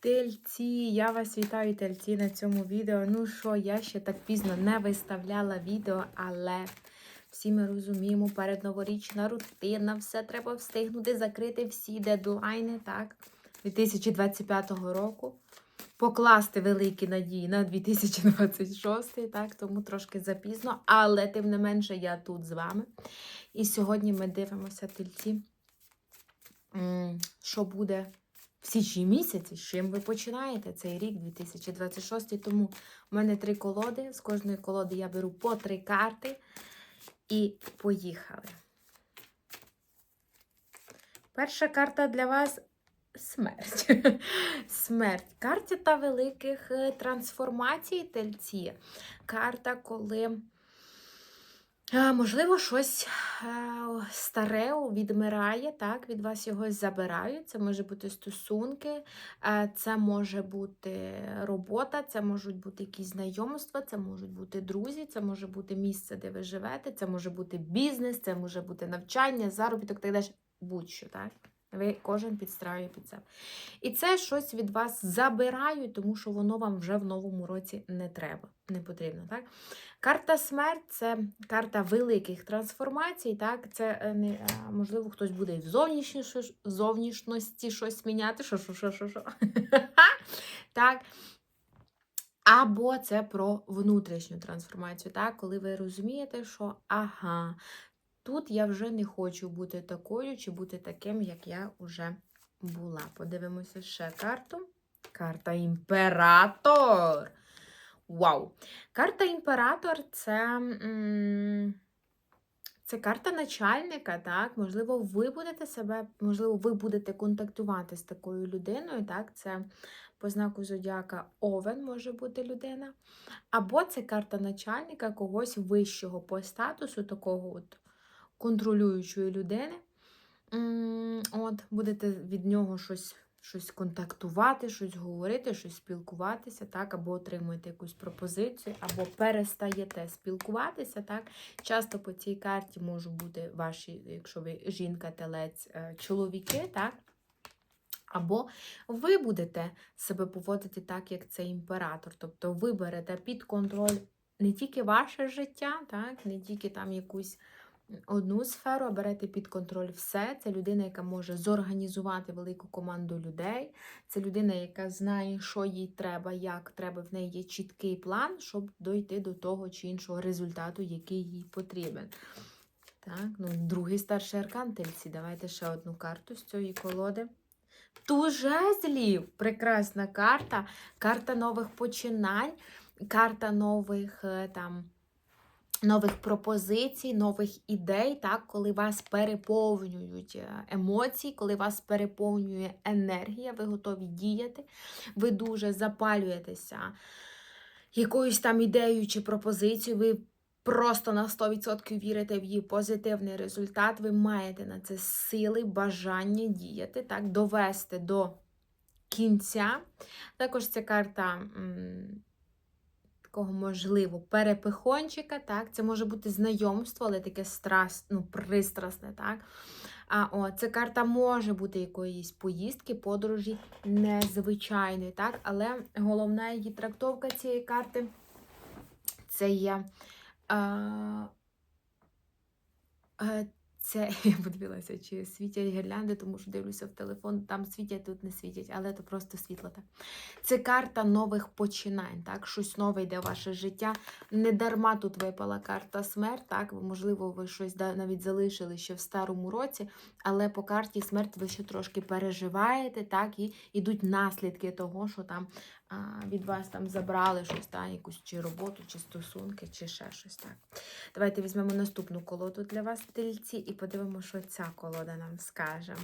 Тельці, я вас вітаю, тельці, на цьому відео. Ну що, я ще так пізно не виставляла відео, але всі ми розуміємо, передноворічна рутина, все треба встигнути, закрити всі дедлайни, так, 2025 року. Покласти великі надії на 2026, так, тому трошки запізно, але тим не менше я тут з вами. І сьогодні ми дивимося тельці, що буде в січні місяці, з чим ви починаєте цей рік 2026. Тому в мене три колоди. З кожної колоди я беру по три карти. І поїхали. Перша карта для вас смерть. Смерть. Карта великих е, трансформацій тельці. Карта, коли. Можливо, щось е, старе відмирає, так, від вас його забирають. Це може бути стосунки, е, це може бути робота, це можуть бути якісь знайомства, це можуть бути друзі, це може бути місце, де ви живете, це може бути бізнес, це може бути навчання, заробіток, так далі. Будь-що, так? Ви кожен підстраює під себе. І це щось від вас забирають, тому що воно вам вже в новому році не треба, не потрібно. Так? Карта смерть це карта великих трансформацій. Так? Це е, не, е, можливо, хтось буде і в зовнішності щось міняти. Що, що, що, що, що. так? Або це про внутрішню трансформацію, так? коли ви розумієте, що ага, тут я вже не хочу бути такою чи бути таким, як я вже була. Подивимося ще карту. Карта Імператор. Вау! Карта Імператор це. Це карта начальника, так? Можливо, ви будете себе, можливо, ви будете контактувати з такою людиною, так? Це по знаку зодіака Овен може бути людина. Або це карта начальника когось вищого по статусу, такого от контролюючої людини. От, будете від нього щось, щось контактувати, щось говорити, щось спілкуватися, так, або отримуєте якусь пропозицію, або перестаєте спілкуватися. так. Часто по цій карті можуть бути ваші, якщо ви жінка, телець, е, чоловіки, так. Або ви будете себе поводити так, як цей імператор. Тобто ви берете під контроль не тільки ваше життя, так, не тільки там якусь одну сферу, а берете під контроль все. Це людина, яка може зорганізувати велику команду людей. Це людина, яка знає, що їй треба, як треба, в неї є чіткий план, щоб дойти до того чи іншого результату, який їй потрібен. Так, ну, другий старший аркан тельці. Давайте ще одну карту з цієї колоди. Туз жезлів! Прекрасна карта. Карта нових починань, карта нових е, там. Нових пропозицій, нових ідей, так, коли вас переповнюють е, емоції, коли вас переповнює енергія, ви готові діяти, ви дуже запалюєтеся якоюсь там ідеєю чи пропозицією, ви просто на 100% вірите в її позитивний результат, ви маєте на це сили, бажання діяти, так, довести до кінця. Також ця карта. Такого, можливо, перепихончика, так, це може бути знайомство, але таке страс, ну, пристрасне, так. А, о, Це карта може бути якоїсь поїздки, подорожі незвичайної, так, але головна її трактовка цієї карти це є. А, е, це я подивилася, чи світять гірлянди, тому що дивлюся в телефон, там світять, тут не світять, але це просто світло так. Це карта нових починань, так? Щось нове йде в ваше життя. Не дарма тут випала карта смерть, так? Можливо, ви щось навіть залишили ще в старому році, але по карті смерть ви ще трошки переживаєте, так? І йдуть наслідки того, що там від вас там забрали щось, так? якусь чи роботу, чи стосунки, чи ще щось так. Давайте візьмемо наступну колоду для вас, тельці, і подивимося, що ця колода нам скаже.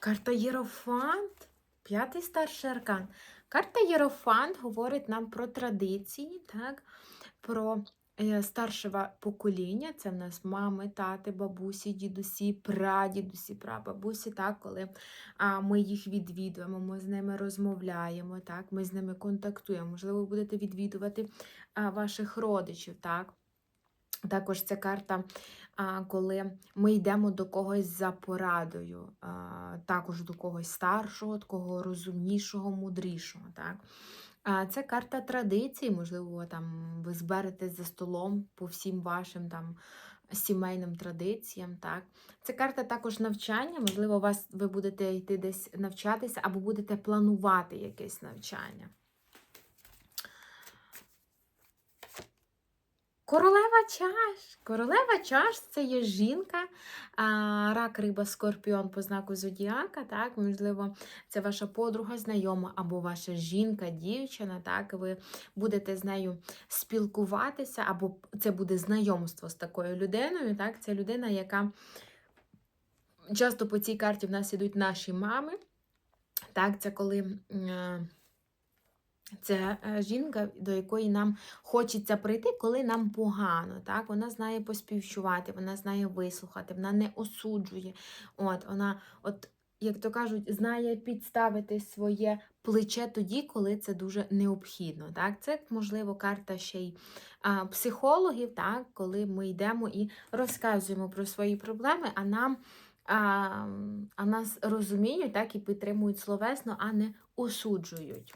Карта Єрофант. П'ятий старший аркан. Карта Єрофант говорить нам про традиції, так? про е, старше покоління. Це в нас мами, тати, бабусі, дідусі, прадідусі, прабабусі, так? коли а, ми їх відвідуємо, ми з ними розмовляємо, так? ми з ними контактуємо. Можливо, ви будете відвідувати а, ваших родичів. так? Також це карта, коли ми йдемо до когось за порадою, також до когось старшого, такого розумнішого, мудрішого. Так? Це карта традицій, можливо, там ви зберетесь за столом по всім вашим там сімейним традиціям. Так? Це карта також навчання, можливо, вас, ви будете йти десь навчатися або будете планувати якесь навчання. Королева чаш. Королева чаш це є жінка, рак, риба, скорпіон по знаку зодіака. Так, можливо, це ваша подруга, знайома або ваша жінка, дівчина. Так, ви будете з нею спілкуватися, або це буде знайомство з такою людиною. Так, це людина, яка часто по цій карті в нас ідуть наші мами. Так, це коли. Це е, жінка, до якої нам хочеться прийти, коли нам погано. Так? Вона знає поспівчувати, вона знає вислухати, вона не осуджує. От, Вона, от, як то кажуть, знає підставити своє плече тоді, коли це дуже необхідно. Так? Це, можливо, карта ще й а, психологів, так? коли ми йдемо і розказуємо про свої проблеми, а нам. А, а нас розуміють так, і підтримують словесно, а не осуджують.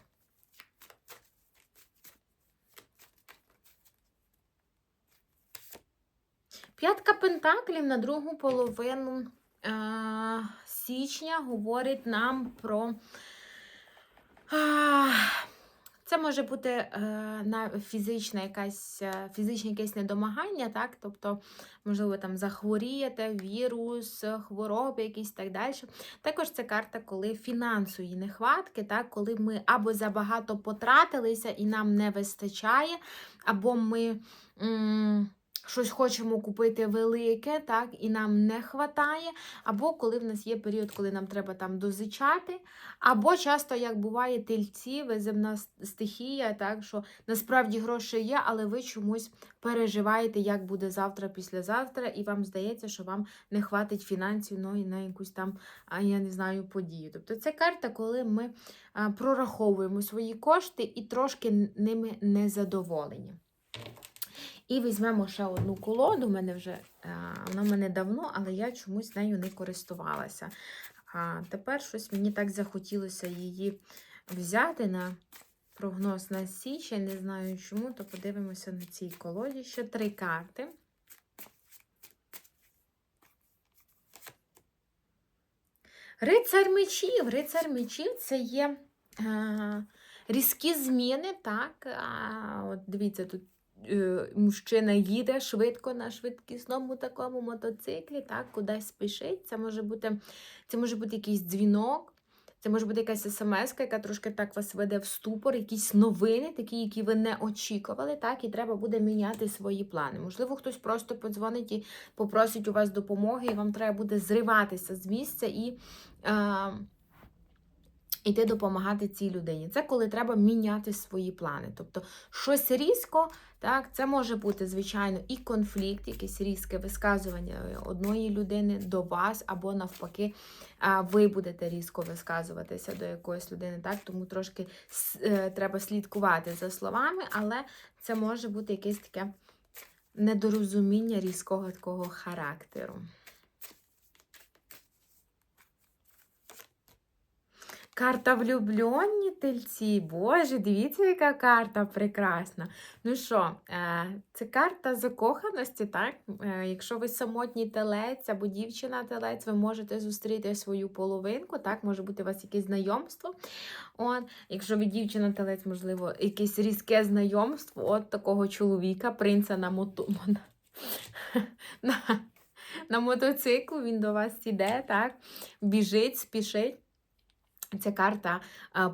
П'ятка Пентаклів на другу половину е, січня говорить нам про. Е, це може бути е, на фізичне якась, е, фізичне якесь недомагання, так? тобто, можливо, там захворієте, вірус, хвороби якісь так далі. Також це карта, коли фінансові нехватки, так? коли ми або забагато потратилися і нам не вистачає, або ми. М щось хочемо купити велике, так, і нам не вистачає, або коли в нас є період, коли нам треба там дозичати, або часто, як буває, тельці, веземна стихія, так, що насправді гроші є, але ви чомусь переживаєте, як буде завтра, післязавтра, і вам здається, що вам не хватить фінансів ну, і на якусь там, я не знаю, подію. Тобто це карта, коли ми прораховуємо свої кошти і трошки ними не задоволені. І візьмемо ще одну колоду. У мене вже вона в мене давно, але я чомусь нею не користувалася. А тепер щось мені так захотілося її взяти на прогноз на січень. Не знаю чому, то подивимося на цій колоді. Ще три карти. Рицар мечів. Рицар мечів це є е, різкі зміни, так? А, от Дивіться, тут Е, мужчина їде швидко на швидкісному такому мотоциклі, так, кудись спішить. Це може бути це може бути якийсь дзвінок, це може бути якась смс, яка трошки так вас веде в ступор, якісь новини, такі, які ви не очікували, так, і треба буде міняти свої плани. Можливо, хтось просто подзвонить і попросить у вас допомоги, і вам треба буде зриватися з місця і. А, Іти допомагати цій людині. Це коли треба міняти свої плани. Тобто щось різко, так, це може бути, звичайно, і конфлікт, якесь різке висказування одної людини до вас, або навпаки, ви будете різко висказуватися до якоїсь людини. так, Тому трошки е, треба слідкувати за словами, але це може бути якесь таке недорозуміння різкого такого характеру. Карта влюблені тельці. Боже, дивіться, яка карта прекрасна. Ну що, е, це карта закоханості, так? Е, якщо ви самотній телець або дівчина-телець, ви можете зустріти свою половинку, так, може бути у вас якесь знайомство. От, Якщо ви дівчина-телець, можливо, якесь різке знайомство от такого чоловіка, принца на мото. на, на мотоциклу, він до вас іде, так? Біжить, спішить. Це карта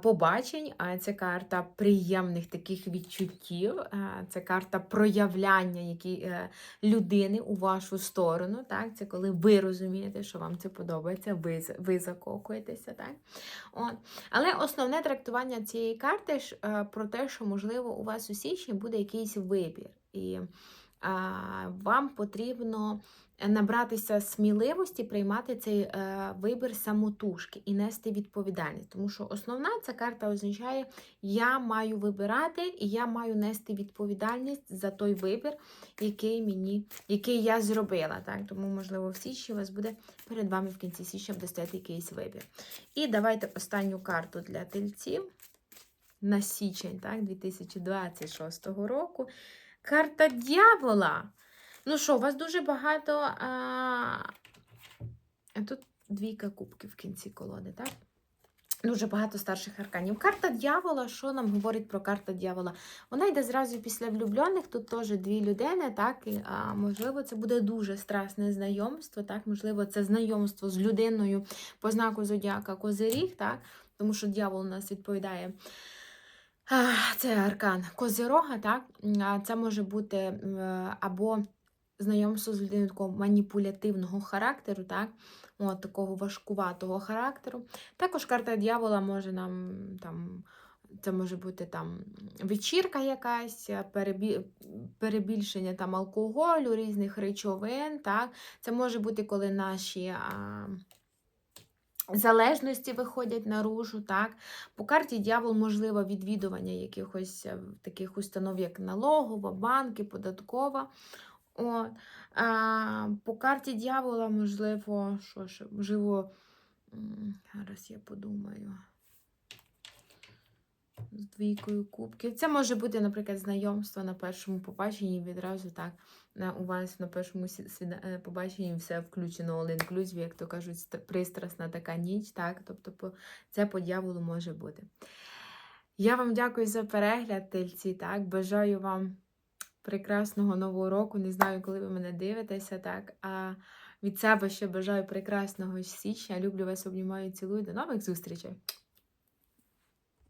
побачень, це карта приємних таких відчуттів, це карта проявляння які, е, людини у вашу сторону. Так? Це коли ви розумієте, що вам це подобається, ви ви закохуєтеся. Так? От. Але основне трактування цієї карти ж е, про те, що, можливо, у вас у січні буде якийсь вибір. І вам потрібно набратися сміливості приймати цей е, вибір самотужки і нести відповідальність. Тому що основна ця карта означає, я маю вибирати і я маю нести відповідальність за той вибір, який мені, який я зробила. Так? Тому, можливо, в січні у вас буде перед вами в кінці січня буде стояти якийсь вибір. І давайте останню карту для тельців на січень, так, 2026 року. Карта дьявола. Ну що, у вас дуже багато. А... Тут двійка кубків в кінці колоди, так? Дуже багато старших арканів. Карта дьявола, що нам говорить про карта дьявола? Вона йде зразу після влюблених, тут теж дві людини, так? І, а, можливо, це буде дуже страсне знайомство, так? Можливо, це знайомство з людиною по знаку зодіака Козиріг, так? Тому що дьявол у нас відповідає. Це аркан Козирога, так? Це може бути або знайомство з людиною такого маніпулятивного характеру, так? От, такого важкуватого характеру. Також карта дьявола може нам там. Це може бути там вечірка якась, перебі... перебільшення там алкоголю, різних речовин. Так? Це може бути, коли наші а... залежності виходять наружу. Так? По карті дьявол, можливо, відвідування якихось е, таких установ, як налогова, банки, податкова. О, А, по карті дьявола, можливо, що ж, можливо, зараз я подумаю. З двійкою кубків. Це може бути, наприклад, знайомство на першому побаченні відразу так. У вас на першому е, побаченні все включено all inclusive, як то кажуть, пристрасна така ніч, так? Тобто це по дьяволу може бути. Я вам дякую за перегляд, тельці. Так, бажаю вам прекрасного нового року. Не знаю, коли ви мене дивитеся, так. А від себе ще бажаю прекрасного січня. Люблю вас, обнімаю, цілую. До нових зустрічей!